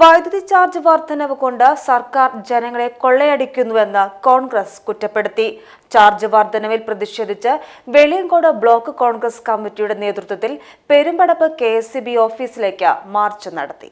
വൈദ്യുതി ചാർജ് വർധനവ് കൊണ്ട് സർക്കാർ ജനങ്ങളെ കൊള്ളയടിക്കുന്നുവെന്ന് കോൺഗ്രസ് കുറ്റപ്പെടുത്തി. ചാർജ് വർധനവിൽ പ്രതിഷേധിച്ച് വെളിയങ്കോട് ബ്ലോക്ക് കോൺഗ്രസ് കമ്മിറ്റിയുടെ നേതൃത്വത്തിൽ പെരുമ്പടപ്പ് കെ ഓഫീസിലേക്ക് മാർച്ച് നടത്തി.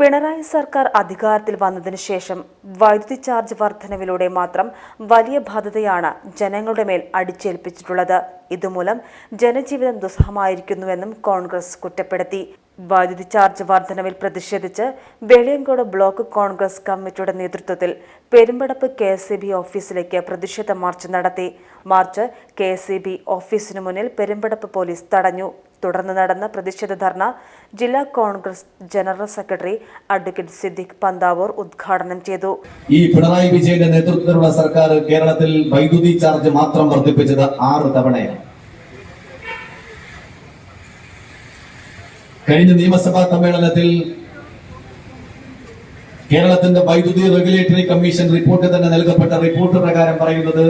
പിണറായി സർക്കാർ അധികാരത്തിൽ വന്നതിനു ശേഷം വൈദ്യുതി ചാർജ് വർധനവിലൂടെ മാത്രം വലിയ ബാധ്യതയാണ് ജനങ്ങളുടെ മേൽ അടിച്ചേൽപ്പിച്ചിട്ടുള്ളത്. ഇതുമൂലം ജനജീവിതം ദുസ്സഹമായിരിക്കുന്നുവെന്നും കോൺഗ്രസ് കുറ്റപ്പെടുത്തി. വൈദ്യുതി ചാർജ് വർധനവിൽ പ്രതിഷേധിച്ച് വെളിയങ്കോട് ബ്ലോക്ക് കോൺഗ്രസ് കമ്മിറ്റിയുടെ നേതൃത്വത്തിൽ പെരുമ്പടപ്പ് കെ എസ് ഓഫീസിലേക്ക് പ്രതിഷേധ മാർച്ച് നടത്തി. മാർച്ച് കെ ഓഫീസിനു മുന്നിൽ പെരുമ്പടപ്പ് പോലീസ് തടഞ്ഞു. തുടർന്ന് നടന്ന പ്രതിഷേധ ധർണ ജില്ലാ Congress general secretary advocate Siddique Panthavoor ഉദ്ഘാടനം ചെയ്തു. ഈ പിണറായി വിജയന്റെ നേതൃത്വത്തിലുള്ള സർക്കാർ കേരളത്തിൽ വൈദ്യുതി ചാർജ് മാത്രം വർദ്ധിപ്പിച്ചത് ആറ് തവണയാണ്. കഴിഞ്ഞ നിയമസഭാ സമ്മേളനത്തിൽ കേരളത്തിന്റെ വൈദ്യുതി റെഗുലേറ്ററി കമ്മീഷൻ റിപ്പോർട്ട് തന്നെ നൽകപ്പെട്ട റിപ്പോർട്ട് പ്രകാരം പറയുന്നത്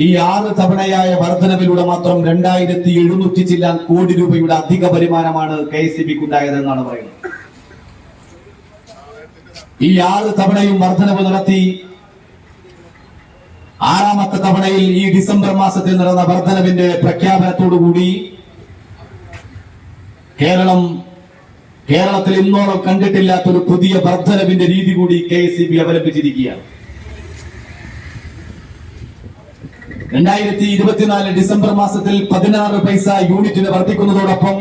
ഈ ആറ് തവണയായ വർധനവിലൂടെ മാത്രം രണ്ടായിരത്തി എഴുന്നൂറ്റി ചില്ലാൻ കോടി രൂപയുടെ അധിക വരുമാനമാണ് കെ എസ് സി ബിക്ക് ഉണ്ടായതെന്നാണ് പറയുന്നത്. ഈ ആറ് തവണയും വർധനവ് നടത്തി ആറാമത്തെ തവണയിൽ ഈ ഡിസംബർ മാസത്തിൽ നടന്ന വർധനവിന്റെ പ്രഖ്യാപനത്തോടുകൂടി കേരളം കേരളത്തിൽ ഇന്നോളം കണ്ടിട്ടില്ലാത്തൊരു പുതിയ വർധനവിന്റെ രീതി കൂടി കെ എസ് സി ബി അവലംബിച്ചിരിക്കുകയാണ്. രണ്ടായിരത്തി ഇരുപത്തിനാല് ഡിസംബർ മാസത്തിൽ പതിനാറ് പൈസ യൂണിറ്റിന് വർദ്ധിക്കുന്നതോടൊപ്പം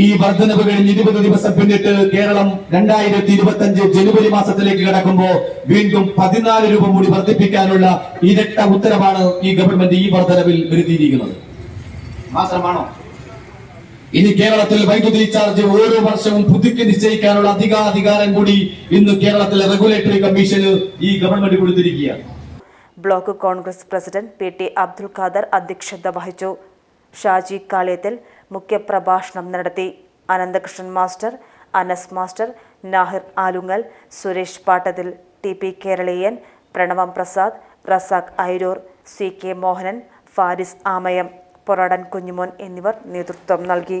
ഈ വർധനവ് കഴിഞ്ഞ് ഇരുപത് ദിവസം പിന്നിട്ട് കേരളം രണ്ടായിരത്തി ഇരുപത്തി അഞ്ച് ജനുവരി മാസത്തിലേക്ക് കടക്കുമ്പോൾ വീണ്ടും പതിനാല് രൂപ കൂടി വർദ്ധിപ്പിക്കാനുള്ള ഇരട്ട ഉത്തരവാണ് ഈ ഗവൺമെന്റ് ഈ വർധനവിൽ വരുത്തിയിരിക്കുന്നത്. മാത്രമാണോ? ഇനി കേരളത്തിൽ വൈദ്യുതി ചാർജ് ഓരോ വർഷവും പുതുക്കി നിശ്ചയിക്കാനുള്ള അധികാധികാരം കൂടി ഇന്ന് കേരളത്തിലെ റെഗുലേറ്ററി കമ്മീഷന് ഈ ഗവൺമെന്റ് കൊടുത്തിരിക്കുകയാണ്. Block Congress president P T Abdul Khader അധ്യക്ഷത വഹിച്ചു. ഷാജി കാളിയത്തിൽ മുഖ്യപ്രഭാഷണം നടത്തി. Ananthakrishnan master Anas master Nahir Alungal Suresh Pattathil T P Keraleeyan Pranavam Prasad Razak Airoor C K Mohanan Faris Amayam Poradan Kunjumon എന്നിവർ നേതൃത്വം നൽകി.